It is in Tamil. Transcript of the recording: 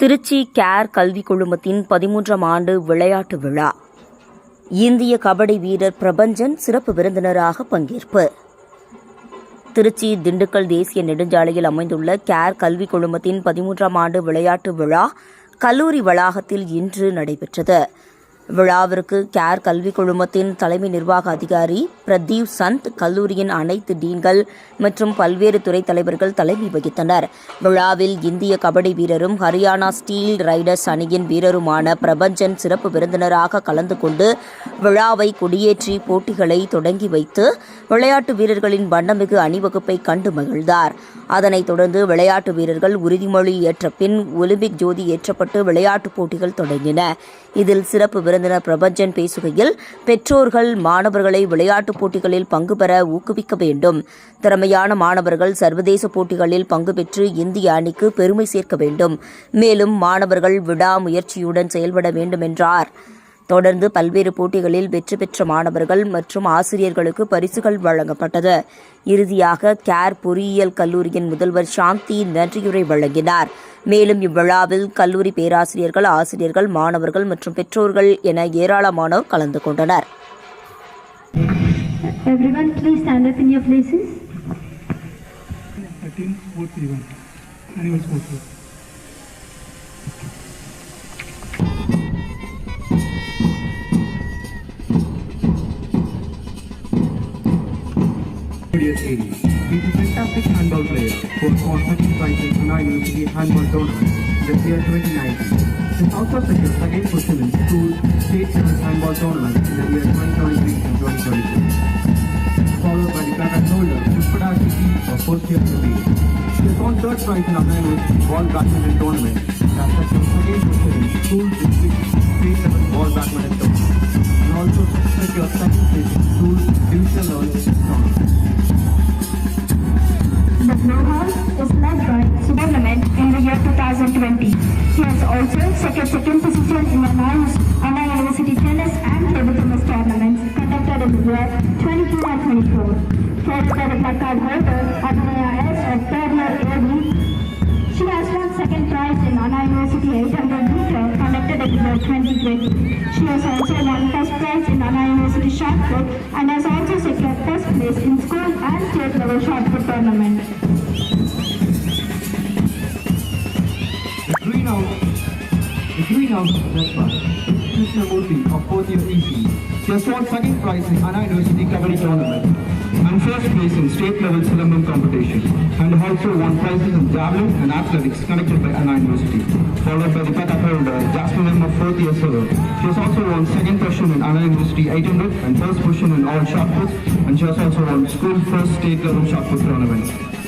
திருச்சி கேர் கல்வி குழுமத்தின் பதிமூன்றாம் ஆண்டு விளையாட்டு விழா. இந்திய கபடி வீரர் பிரபஞ்சன் சிறப்பு விருந்தினராக பங்கேற்பு. திருச்சி திண்டுக்கல் தேசிய நெடுஞ்சாலையில் அமைந்துள்ள கேர் கல்விக் குழுமத்தின் பதிமூன்றாம் ஆண்டு விளையாட்டு விழா கல்லூரி வளாகத்தில் இன்று நடைபெற்றது. விழாவிற்கு கேர் கல்விக் குழுமத்தின் தலைமை நிர்வாக அதிகாரி பிரதீப் சந்த் கல்லூரியின் அனைத்து டீன்கள் மற்றும் பல்வேறு துறை தலைவர்கள் தலைமை வகித்தனர். விழாவில் இந்திய கபடி வீரரும் ஹரியானா ஸ்டீல் ரைடர்ஸ் அணியின் வீரருமான பிரபஞ்சன் சிறப்பு விருந்தினராக கலந்து கொண்டு விழாவை கொடியேற்றி போட்டிகளை தொடங்கி வைத்து விளையாட்டு வீரர்களின் வண்ணமிகு அணிவகுப்பை கண்டு மகிழ்ந்தார். அதனைத் தொடர்ந்து விளையாட்டு வீரர்கள் உறுதிமொழி ஏற்ற பின் ஒலிம்பிக் ஜோதி ஏற்றப்பட்டு விளையாட்டுப் போட்டிகள் தொடங்கின. இதில் சிறப்பு விருந்தினர் பிரபஞ்சன் பேசுகையில் பெற்றோர்கள் மாணவர்களை விளையாட்டுப் போட்டிகளில் பங்கு பெற ஊக்குவிக்க வேண்டும். திறமையான மாணவர்கள் சர்வதேச போட்டிகளில் பங்கு பெற்று இந்திய அணிக்கு பெருமை சேர்க்க வேண்டும். மேலும் மாணவர்கள் விடாமுயற்சியுடன் செயல்பட வேண்டும் என்றார் தொடர்ந்து பல்வேறு போட்டிகளில் வெற்றி பெற்ற மாணவர்கள் மற்றும் ஆசிரியர்களுக்கு பரிசுகள் வழங்கப்பட்டது. இறுதியாக கேர் பொறியியல் கல்லூரியின் முதல்வர் சாந்தி நன்றியுரை வழங்கினார். மேலும் இவ்விழாவில் கல்லூரி பேராசிரியர்கள் ஆசிரியர்கள் மாணவர்கள் மற்றும் பெற்றோர்கள் என ஏராளமானோர் கலந்து கொண்டனர். Everyone, please stand up in your places. 13 sports event, annual sports He is a fantastic handball player who second prize in Hanoi University Handball Tournament this year 2019. He also secured second position school state level handball tournament in the year 2023 and 2022 followed by the backup holder, Pushpada City for first year MBA. She has won third prize in Awareness Ball Badminton Tournament and has secured second school district state level ball badminton tournament House is led by Subordinate in the year 2020. He has also secured second position in the Anna Anna University Tennis and Table Tennis tournaments conducted in the year 22 and 24. Followed the placard holder, Abhinaya S. of third year. She has won second prize in Anna University 800 meter conducted in the year 2020. She has also won first prize in Anna University shot put and has this event first place in school and state level shot put tournament. The green. The green. That's of year EC. She has won second prize in Anna University Kabaddi Tournament and first place in state level Silambam competition and also won prizes in javelin and athletics conducted by Anna University. Followed by the Pata holder uh, Jasmine of fourth year solo. She has also won second position in Anna University 800 and first position in all shot puts and she has also won school first state level shot put tournament.